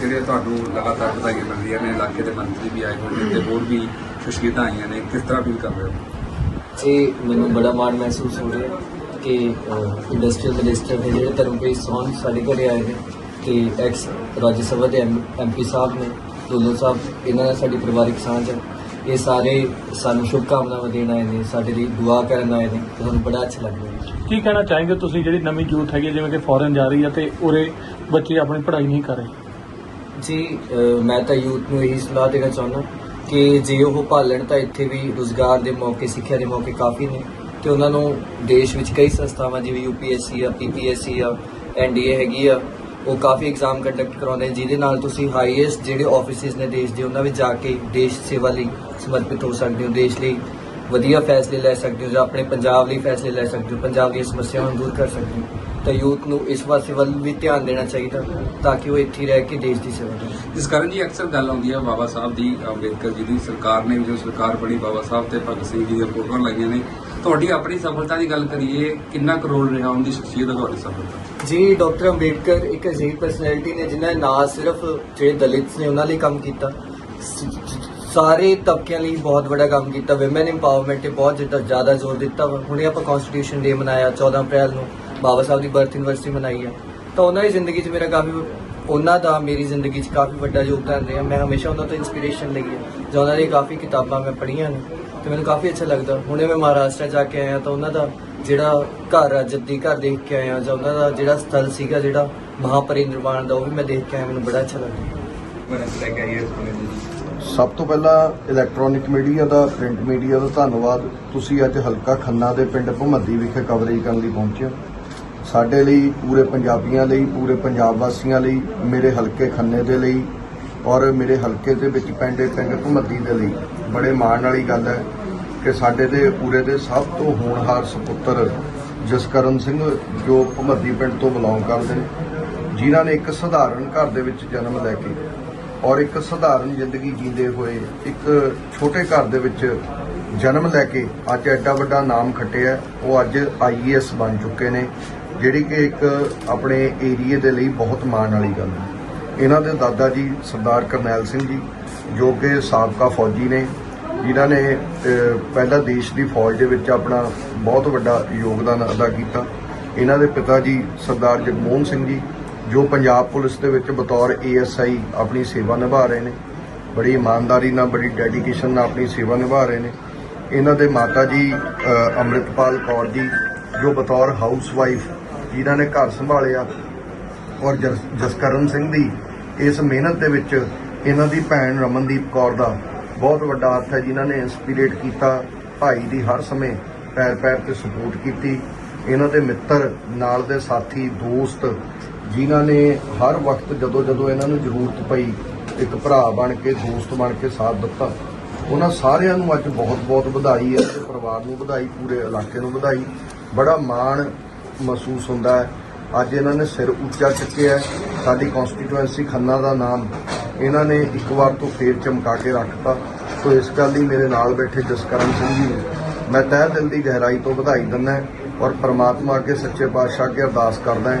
ਜਿਹੜੇ ਤੁਹਾਨੂੰ ਲਗਾਤਾਰ ਵਧਾਈਆਂ ਮਿਲ ਰਹੀਆਂ ਨੇ ਇਲਾਕੇ ਦੇ ਮੰਤਰੀ ਵੀ ਆਏ ਹੋਏ ਨੇ ਤੇ ਹੋਰ ਵੀ ਖੁਸ਼ਕੀਦਾਂ ਆਈਆਂ ਨੇ ਕਿਸ ਤਰ੍ਹਾਂ ਫੀਲ ਕਰ ਰਹੇ ਹੋ? ਜੀ ਮੈਨੂੰ ਬੜਾ ਮਾਣ ਮਹਿਸੂਸ ਹੋ ਰਿਹਾ ਕਿ ਇੰਡਸਟਰੀਅਲ ਮਿਨਿਸਟਰ ਨੇ ਜਿਹੜੇ ਧਰਮਪ੍ਰੀਤ ਸੋਨ ਸਾਡੇ ਘਰੇ ਆਏ ਨੇ ਤੇ ਐਕਸ ਰਾਜ ਸਭਾ ਦੇ ਐਮਪੀ ਸਾਹਿਬ ਨੇ ਦੋਨੋਂ ਸਾਹਿਬ ਇਹਨਾਂ ਨਾਲ ਸਾਡੀ ਪਰਿਵਾਰਿਕ ਸਾਂਝ ਹੈ। ਇਹ ਸਾਰੇ ਸਾਨੂੰ ਸ਼ੁਭਕਾਮਨਾਵਾਂ ਦੇਣ ਆਏ ਨੇ ਸਾਡੇ ਲਈ ਦੁਆ ਕਰਨ ਆਏ ਨੇ ਤੇ ਸਾਨੂੰ ਬੜਾ ਅੱਛਾ ਲੱਗ ਰਿਹਾ। ਕੀ ਕਹਿਣਾ ਚਾहेंगे ਤੁਸੀਂ ਜਿਹੜੀ ਨਵੀਂ ਯੂਥ ਹੈਗੀ ਜਿਵੇਂ ਕਿ ਫੋਰਨ ਜਾ ਰਹੀ ਹੈ ਤੇ ਉਰੇ ਬੱਚੇ ਆਪਣੀ ਪੜ੍ਹਾਈ ਨਹੀਂ ਕਰ ਰਹੇ? ਜੀ ਮੈਂ ਤਾਂ ਯੂਥ ਨੂੰ ਇਹੀ ਸਲਾਹ ਦੇਣਾ ਚਾਹੁੰਦਾ ਕਿ ਜੇ ਉਹ ਭਾਲਣ ਤਾਂ ਇੱਥੇ ਵੀ ਰੋਜ਼ਗਾਰ ਦੇ ਮੌਕੇ, ਸਿੱਖਿਆ ਦੇ ਮੌਕੇ ਕਾਫੀ ਨੇ ਤੇ ਉਹਨਾਂ ਨੂੰ ਦੇਸ਼ ਵਿੱਚ ਕਈ ਸੰਸਥਾਵਾਂ ਜਿਵੇਂ ਯੂਪੀਐਸਸੀ ਆ ਪੀਪੀਐਸਸੀ ਆ ਐਨਡੀਏ ਹੈਗੀ ਆ, ਉਹ ਕਾਫੀ ਐਗਜ਼ਾਮ ਕੰਡਕਟ ਕਰਾਉਂਦੇ ਨੇ, ਜਿਹਦੇ ਨਾਲ ਤੁਸੀਂ ਹਾਈਐਸਟ ਜਿਹੜੇ ਆਫਿਸਿਸ ਨੇ ਦੇਸ਼ ਦੇ, ਉਹਨਾਂ ਵਿੱਚ ਜਾ ਕੇ ਦੇਸ਼ ਸੇਵਾ ਲਈ ਸਮਰਪਿਤ ਹੋ ਸਕਦੇ ਹੋ, ਦੇਸ਼ ਲਈ ਵਧੀਆ ਫੈਸਲੇ ਲੈ ਸਕਦੇ ਹੋ ਜਾਂ ਆਪਣੇ ਪੰਜਾਬ ਲਈ ਫੈਸਲੇ ਲੈ ਸਕਦੇ ਹੋ, ਪੰਜਾਬ ਦੀਆਂ ਸਮੱਸਿਆਵਾਂ ਨੂੰ ਦੂਰ ਕਰ ਸਕਦੇ ਹੋ। ਤਾਂ ਯੂਥ ਨੂੰ ਇਸ ਪਾਸੇ ਵੱਲ ਵੀ ਧਿਆਨ ਦੇਣਾ ਚਾਹੀਦਾ ਤਾਂ ਕਿ ਉਹ ਇੱਥੇ ਹੀ ਰਹਿ ਕੇ ਦੇਸ਼ ਦੀ ਸੇਵਾ ਕਰੇ। ਜਿਸ ਕਾਰਨ ਜੀ ਅਕਸਰ ਗੱਲ ਆਉਂਦੀ ਹੈ ਬਾਬਾ ਸਾਹਿਬ ਦੀ ਅੰਬੇਦਕਰ ਜੀ ਦੀ। ਸਰਕਾਰ ਨੇ ਵੀ ਜੋ ਸਰਕਾਰ ਬਣੀ ਬਾਬਾ ਸਾਹਿਬ ਤੇ ਭਗਤ ਸਿੰਘ ਜੀ ਦੀਆਂ ਫੋਟੋਆਂ ਲਾਈਆਂ ਨੇ। ਤੁਹਾਡੀ ਆਪਣੀ ਸਫਲਤਾ ਦੀ ਗੱਲ ਕਰੀਏ ਕਿੰਨਾ ਕੁ ਰੋਲ ਰਿਹਾ ਉਹਦੀ ਸ਼ਖਸੀਅਤ ਦਾ ਤੁਹਾਡੀ ਸਫਲਤਾ? ਜੀ ਡਾਕਟਰ ਅੰਬੇਡਕਰ ਇੱਕ ਅਜਿਹੀ ਪਰਸਨੈਲਿਟੀ ਨੇ ਜਿਨ੍ਹਾਂ ਨੇ ਨਾ ਸਿਰਫ ਜਿਹੜੇ ਦਲਿਤ ਨੇ ਉਹਨਾਂ ਲਈ ਕੰਮ ਕੀਤਾ। ਸਾਰੇ ਤਬਕਿਆਂ ਲਈ ਬਹੁਤ ਵੱਡਾ ਕੰਮ ਕੀਤਾ। ਔਮਨ ਇੰਪਾਵਰਮੈਂਟ ਤੇ ਬਹੁਤ ਜ਼ਿਆਦਾ ਜ਼ਿਆਦਾ ਜ਼ੋਰ ਦਿੱਤਾ ਹੁਣੇ ਆਪਾਂ ਕਨਸਟੀਟਿਊਸ਼ਨ ਡੇ ਮਨਾਇਆ 14 ਅਪ੍ਰੈਲ ਨੂੰ। ਬਾਬਾ ਸਾਹਿਬ ਦੀ ਬਰਥ ਐਨਵਰਸਰੀ ਮਨਾਈ ਆ। ਤਾਂ ਉਹਨਾਂ ਦੀ ਜ਼ਿੰਦਗੀ 'ਚ ਮੇਰਾ ਕਾਫੀ ਉਹਨਾਂ ਦਾ ਮੇਰੀ ਜ਼ਿੰਦਗੀ 'ਚ ਕਾਫੀ ਵੱਡਾ ਯੋਗਦਾਨ ਰਿਹਾ। ਮੈਂ ਹਮੇਸ਼ਾ ਉਹਨਾਂ ਤੋਂ ਇਨਸਪੀਰੇਸ਼ਨ ਲਈ ਹੈ ਜਾਂ ਉਹਨਾਂ ਦੀ ਕਾਫੀ ਕਿਤਾਬਾਂ ਮੈਂ ਪੜ੍ਹੀਆਂ ਨੇ। ਤੇ ਮੈਨੂੰ ਕਾਫੀ ਅੱਛਾ ਲੱਗਦਾ। ਹੁਣੇ ਮੈਂ ਮਹਾਰਾਸ਼ਟਰ ਜਾ ਕੇ ਆਇਆ ਤਾਂ ਉਹਨਾਂ ਦਾ ਜਿਹੜਾ ਘਰ ਜੱਦੀ ਘਰ ਦੇਖ ਕੇ ਆਇਆ। ਜਾਂ ਉਹਨਾਂ ਦਾ ਜਿਹੜਾ ਸਥਲ ਸੀਗਾ, ਜਿਹੜਾ ਮਹਾਪਰਿਨਿਰਵਾਣ ਦਾ, ਉਹ ਵੀ ਮੈਂ ਦੇਖ ਕੇ ਆਇਆ। ਮੈਨੂੰ ਬੜਾ ਅੱਛਾ ਲੱਗਾ ਮੈਂ ਲੈ ਕੇ ਸਭ ਤੋਂ ਪਹਿਲਾਂ ਇਲੈਕਟ੍ਰੋਨਿਕ ਮੀਡੀਆ ਦਾ ਪ੍ਰਿੰਟ ਮੀਡੀਆ ਦਾ ਧੰਨਵਾਦ। ਤੁਸੀਂ ਅੱਜ ਹਲਕਾ ਖੰਨਾ ਦੇ ਪਿੰਡ ਭਮੱਦੀ ਵਿਖੇ ਕਵਰੇਜ ਕਰਨ ਲਈ ਪਹੁੰਚੇ ਸਾਡੇ ਲਈ, ਪੂਰੇ ਪੰਜਾਬੀਆਂ ਲਈ, ਪੂਰੇ ਪੰਜਾਬ ਵਾਸੀਆਂ ਲਈ, ਮੇਰੇ ਹਲਕੇ ਖੰਨੇ ਦੇ ਲਈ ਔਰ ਮੇਰੇ ਹਲਕੇ ਦੇ ਵਿੱਚ ਪੈਂਦੇ ਪਿੰਡ ਭਮੱਦੀ ਦੇ ਲਈ ਬੜੇ ਮਾਣ ਵਾਲੀ ਗੱਲ ਹੈ ਕਿ ਸਾਡੇ ਦੇ, ਪੂਰੇ ਦੇ ਸਭ ਤੋਂ ਹੋਣਹਾਰ ਸੁਪੁੱਤਰ ਜਸਕਰਨ ਸਿੰਘ ਜੋ ਭਮੱਦੀ ਪਿੰਡ ਤੋਂ ਬਿਲੋਂਗ ਕਰਦੇ ਨੇ, ਜਿਨ੍ਹਾਂ ਨੇ ਇੱਕ ਸਧਾਰਨ ਘਰ ਦੇ ਵਿੱਚ ਜਨਮ ਲੈ ਕੇ ਔਰ ਇੱਕ ਸਧਾਰਨ ਜ਼ਿੰਦਗੀ ਜੀਂਦੇ ਹੋਏ ਇੱਕ ਛੋਟੇ ਘਰ ਦੇ ਵਿੱਚ ਜਨਮ ਲੈ ਕੇ ਅੱਜ ਐਡਾ ਵੱਡਾ ਨਾਮ ਖੱਟਿਆ, ਉਹ ਅੱਜ ਆਈਏਐਸ ਬਣ ਚੁੱਕੇ ਨੇ। ਜਿਹੜੀ ਕਿ ਇੱਕ ਆਪਣੇ ਏਰੀਏ ਦੇ ਲਈ ਬਹੁਤ ਮਾਣ ਵਾਲੀ ਗੱਲ ਹੈ। ਇਹਨਾਂ ਦੇ ਦਾਦਾ ਜੀ ਸਰਦਾਰ ਕਰਨੈਲ ਸਿੰਘ ਜੀ ਜੋ ਕਿ ਸਾਬਕਾ ਫੌਜੀ ਨੇ ਜਿਨ੍ਹਾਂ ਨੇ ਅਹ, ਪਹਿਲਾਂ ਦੇਸ਼ ਦੀ ਫੌਜ ਦੇ ਵਿੱਚ ਆਪਣਾ ਬਹੁਤ ਵੱਡਾ ਯੋਗਦਾਨ ਅਦਾ ਕੀਤਾ। ਇਹਨਾਂ ਦੇ ਪਿਤਾ ਜੀ ਸਰਦਾਰ ਜਗਮੋਹਨ ਸਿੰਘ ਜੀ ਜੋ ਪੰਜਾਬ ਪੁਲਿਸ ਦੇ ਵਿੱਚ ਬਤੌਰ ਏਐਸਆਈ ਆਪਣੀ ਸੇਵਾ ਨਿਭਾ ਰਹੇ ਨੇ। ਬੜੀ ਇਮਾਨਦਾਰੀ ਨਾਲ ਬੜੀ ਡੈਡੀਕੇਸ਼ਨ ਨਾਲ ਆਪਣੀ ਸੇਵਾ ਨਿਭਾ ਰਹੇ ਨੇ। ਇਹਨਾਂ ਦੇ ਮਾਤਾ ਜੀ ਅ, ਅੰਮ੍ਰਿਤਪਾਲ ਕੌਰ ਜੀ ਜੋ ਬਤੌਰ ਹਾਊਸਵਾਈਫ ਜਿਨ੍ਹਾਂ ਨੇ ਘਰ ਸੰਭਾਲਿਆ ਔਰ ਜਸ- ਜਸਕਰਨ ਸਿੰਘ ਦੀ ਇਸ ਮਿਹਨਤ ਦੇ ਵਿੱਚ ਇਹਨਾਂ ਦੀ ਭੈਣ ਰਮਨਦੀਪ ਕੌਰ ਦਾ ਬਹੁਤ ਵੱਡਾ ਹੱਥ ਹੈ, ਜਿਨ੍ਹਾਂ ਨੇ ਇਨਸਪੀਰੇਟ ਕੀਤਾ ਭਾਈ ਦੀ ਹਰ ਸਮੇਂ ਪੈਰ ਪੈਰ ਤੇ ਸਪੋਰਟ ਕੀਤੀ। ਇਹਨਾਂ ਦੇ ਮਿੱਤਰ, ਨਾਲ ਦੇ ਸਾਥੀ, ਦੋਸਤ, ਜਿਨ੍ਹਾਂ ਨੇ ਹਰ ਵਕਤ ਜਦੋਂ ਜਦੋਂ ਇਹਨਾਂ ਨੂੰ ਜ਼ਰੂਰਤ ਪਈ, ਇੱਕ ਭਰਾ ਬਣ ਕੇ, ਦੋਸਤ ਬਣ ਕੇ ਸਾਥ ਦਿੱਤਾ। ਉਹਨਾਂ ਸਾਰਿਆਂ ਨੂੰ ਅੱਜ ਬਹੁਤ-ਬਹੁਤ ਵਧਾਈ ਹੈ ਤੇ ਪਰਿਵਾਰ ਨੂੰ ਵਧਾਈ, ਪੂਰੇ ਇਲਾਕੇ ਨੂੰ ਵਧਾਈ। ਬੜਾ ਮਾਣ ਮਹਿਸੂਸ ਹੁੰਦਾ ਹੈ। ਅੱਜ ਇਹਨਾਂ ਨੇ ਸਿਰ ਉੱਚਾ ਚੁੱਕਿਆ ਸਾਡੀ ਕਨਸਟੀਟੂਐਂਸੀ ਖੰਨਾ ਦਾ ਨਾਮ ਇਹਨਾਂ ਨੇ ਇੱਕ ਵਾਰ ਤੋਂ ਫੇਰ ਚਮਕਾ ਕੇ ਰੱਖਤਾ। ਸੋ ਇਸ ਗੱਲ ਲਈ ਮੇਰੇ ਨਾਲ ਬੈਠੇ ਜਸਕਰਨ ਸਿੰਘ ਜੀ ਨੂੰ ਮੈਂ ਤਹਿ ਦਿਲ ਦੀ ਗਹਿਰਾਈ ਤੋਂ ਵਧਾਈ ਦਿੰਦਾ ਔਰ ਪ੍ਰਮਾਤਮਾ ਅੱਗੇ ਸੱਚੇ ਪਾਤਸ਼ਾਹ ਅੱਗੇ ਅਰਦਾਸ ਕਰਦਾ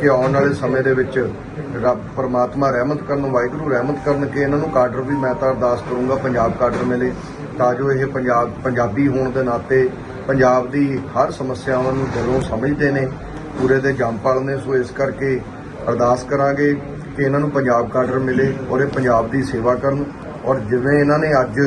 ਕਿ ਆਉਣ ਵਾਲੇ ਸਮੇਂ ਦੇ ਵਿੱਚ ਰੱਬ ਪ੍ਰਮਾਤਮਾ ਰਹਿਮਤ ਕਰਨ, ਵਾਹਿਗੁਰੂ ਰਹਿਮਤ ਕਰਨ ਕਿ ਇਹਨਾਂ ਨੂੰ ਕਾਡਰ ਵੀ ਮੈਂ ਤਾਂ ਅਰਦਾਸ ਕਰੂੰਗਾ, ਪੰਜਾਬ ਕਾਡਰ ਮੇਲੇ ਤਾਂ ਜੋ ਇਹ ਪੰਜਾਬ ਪੰਜਾਬੀ ਹੋਣ ਦੇ ਨਾਤੇ ਪੰਜਾਬ ਦੀ ਹਰ ਸਮੱਸਿਆਵਾਂ ਨੂੰ ਦਿਲੋਂ ਸਮਝਦੇ ਨੇ, ਪੂਰੇ ਦੇ ਜੰਪਲ ਨੇ ਸੋ ਇਸ ਕਰਕੇ ਅਰਦਾਸ ਕਰਾਂਗੇ ਕਿ ਇਹਨਾਂ ਨੂੰ ਪੰਜਾਬ ਕਾਡਰ ਮਿਲੇ ਔਰ ਇਹ ਪੰਜਾਬ ਦੀ ਸੇਵਾ ਕਰਨ ਔਰ ਜਿਵੇਂ ਇਹਨਾਂ ਨੇ ਅੱਜ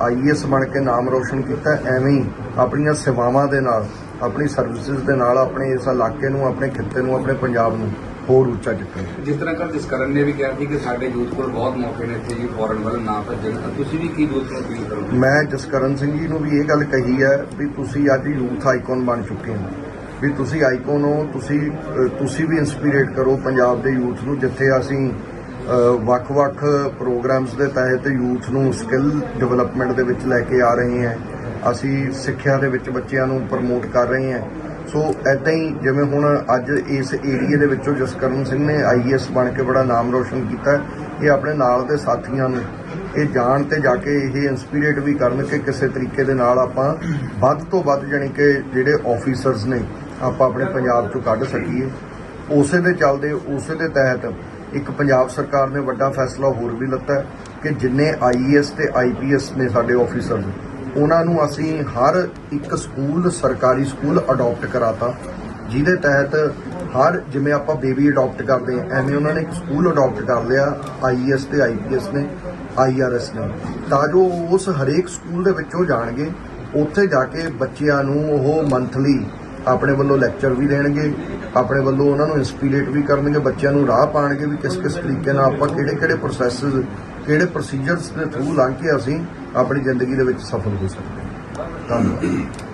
ਆਈਐਸ ਬਣ ਕੇ ਨਾਮ ਰੋਸ਼ਨ ਕੀਤਾ, ਐਵੇਂ ਹੀ ਆਪਣੀਆਂ ਸੇਵਾਵਾਂ ਦੇ ਨਾਲ, ਆਪਣੀ ਸਰਵਿਸਿਜ਼ ਦੇ ਨਾਲ, ਆਪਣੇ ਇਸ ਇਲਾਕੇ ਨੂੰ, ਆਪਣੇ ਖਿੱਤੇ ਨੂੰ, ਆਪਣੇ ਪੰਜਾਬ ਨੂੰ ਹੋਰ ਉੱਚਾ ਚੁੱਕਣ। ਜਿਸ ਤਰ੍ਹਾਂ ਕਰ ਜਸਕਰਨ ਨੇ ਵੀ ਕਿਹਾ ਸੀ ਕਿ ਸਾਡੇ ਯੂਥ ਕੋਲ ਬਹੁਤ ਮੌਕੇ ਨੇ ਇੱਥੇ ਜੀ ਫੋਰਨ ਵੱਲ ਨਾ ਭੱਜਣ। ਤੁਸੀਂ ਵੀ ਕੀ ਯੂਥ ਨੂੰ ਅਪੀਲ ਕਰੋਗੇ? ਮੈਂ ਜਸਕਰਨ ਸਿੰਘ ਜੀ ਨੂੰ ਵੀ ਇਹ ਗੱਲ ਕਹੀ ਹੈ ਵੀ ਤੁਸੀਂ ਅੱਜ ਯੂਥ ਆਈਕਨ ਬਣ ਚੁੱਕੇ ਹੋ। ਵੀ ਤੁਸੀਂ ਆਈਕਨ ਹੋ ਤੁਸੀਂ ਤੁਸੀਂ ਵੀ ਇਨਸਪੀਰੇਟ ਕਰੋ ਪੰਜਾਬ ਦੇ ਯੂਥ ਨੂੰ ਜਿੱਥੇ ਅਸੀਂ ਵੱਖ-ਵੱਖ ਪ੍ਰੋਗਰਾਮਸ ਦੇ ਤਹਿਤ ਯੂਥ ਨੂੰ ਸਕਿੱਲ ਡਿਵੈਲਪਮੈਂਟ ਦੇ ਵਿੱਚ ਲੈ ਕੇ ਆ ਰਹੇ ਹਾਂ। ਅਸੀਂ ਸਿੱਖਿਆ ਦੇ ਵਿੱਚ ਬੱਚਿਆਂ ਨੂੰ ਪ੍ਰਮੋਟ ਕਰ ਰਹੇ ਹਾਂ। ਸੋ ਐਦਾਂ ਹੀ ਜਿਵੇਂ ਹੁਣ ਅੱਜ ਇਸ ਏਰੀਏ ਦੇ ਵਿੱਚੋਂ ਜਸਕਰਨ ਸਿੰਘ ਨੇ ਆਈਐਸ ਬਣ ਕੇ ਬੜਾ ਨਾਮ ਰੋਸ਼ਨ ਕੀਤਾ, ਇਹ ਆਪਣੇ ਨਾਲ ਦੇ ਸਾਥੀਆਂ ਨੂੰ, ਇਹ ਜਾਣ ਤੇ ਜਾ ਕੇ ਇਹ ਇਨਸਪੀਰੇਟ ਵੀ ਕਰਨ ਕਿ ਕਿਸੇ ਤਰੀਕੇ ਦੇ ਨਾਲ ਆਪਾਂ ਵੱਧ ਤੋਂ ਵੱਧ ਜਾਣੀ ਕਿ ਜਿਹੜੇ ਆਫੀਸਰਸ ਨੇ ਆਪਾਂ ਆਪਣੇ ਪੰਜਾਬ ਚੋਂ ਕੱਢ ਸਕੀਏ। ਉਸੇ ਦੇ ਚੱਲਦੇ, ਉਸੇ ਦੇ ਤਹਿਤ ਇੱਕ ਪੰਜਾਬ ਸਰਕਾਰ ਨੇ ਵੱਡਾ ਫੈਸਲਾ ਹੋਰ ਵੀ ਲਿੱਤਾ ਕਿ ਜਿੰਨੇ ਆਈਏਐਸ ਤੇ ਆਈਪੀਐਸ ਨੇ ਸਾਡੇ ਆਫੀਸਰ ਉਹਨਾਂ ਨੂੰ ਅਸੀਂ ਹਰ ਇੱਕ ਸਕੂਲ, ਸਰਕਾਰੀ ਸਕੂਲ ਅਡਾਪਟ ਕਰਾਤਾ, ਜਿਹਦੇ ਤਹਿਤ ਹਰ ਜਿਵੇਂ ਆਪਾਂ ਬੇਬੀ ਅਡਾਪਟ ਕਰਦੇ ਐਵੇਂ ਉਹਨਾਂ ਨੇ ਇੱਕ ਸਕੂਲ ਅਡਾਪਟ ਕਰ ਲਿਆ ਆਈਏਐਸ ਤੇ ਆਈਪੀਐਸ ਨੇ ਆਈਆਰਐਸ ਨੇ। ਤਾਂ ਜੋ ਉਸ ਹਰੇਕ ਸਕੂਲ ਦੇ ਵਿੱਚ ਉਹ ਜਾਣਗੇ, ਉੱਥੇ ਜਾ ਕੇ ਬੱਚਿਆਂ ਨੂੰ ਉਹ ਮੰਥਲੀ ਆਪਣੇ ਵੱਲੋਂ ਲੈਕਚਰ ਵੀ ਦੇਣਗੇ, ਆਪਣੇ ਵੱਲੋਂ ਉਹਨਾਂ ਨੂੰ ਇਨਸਪੀਰੇਟ ਵੀ ਕਰਨਗੇ, ਬੱਚਿਆਂ ਨੂੰ ਰਾਹ ਪਾਣਗੇ ਵੀ ਕਿਸ ਕਿਸ ਤਰੀਕੇ ਨਾਲ ਆਪਾਂ ਕਿਹੜੇ ਕਿਹੜੇ ਪ੍ਰੋਸੈਸਸ ਕਿਹੜੇ ਪ੍ਰੋਸੀਜਰਸ ਦੇ ਥਰੂ ਲੰਘ ਕੇ ਅਸੀਂ ਆਪਣੀ ਜ਼ਿੰਦਗੀ ਦੇ ਵਿੱਚ ਸਫਲ ਹੋ ਸਕਦੇ ਧੰਨਵਾਦ।